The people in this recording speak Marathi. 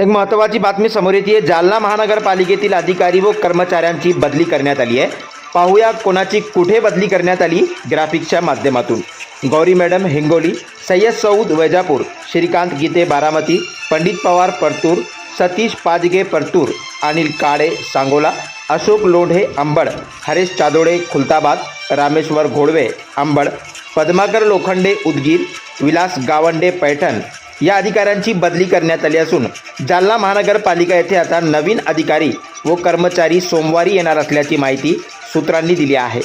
एक महत्त्वाची बातमी समोर येते. जालना महानगरपालिकेतील अधिकारी व कर्मचाऱ्यांची बदली करण्यात आली आहे. पाहूया कोणाची कुठे बदली करण्यात आली ग्राफिक्सच्या माध्यमातून. गौरी मॅडम हिंगोली सय्यद सौद वैजापूर श्रीकांत गीते बारामती पंडित पवार परतूर सतीश पाजगे परतूर अनिल काळे सांगोला अशोक लोढे अंबड हरेश चादोडे खुलताबाद रामेश्वर घोडवे अंबड पद्माकर लोखंडे उदगीर विलास गावंडे पैठण या अधिकाऱ्यांची बदली करण्यात आली असून जालना महानगरपालिका येथे आता नवीन अधिकारी व कर्मचारी सोमवारी येणार असल्याची माहिती सूत्रांनी दिली आहे.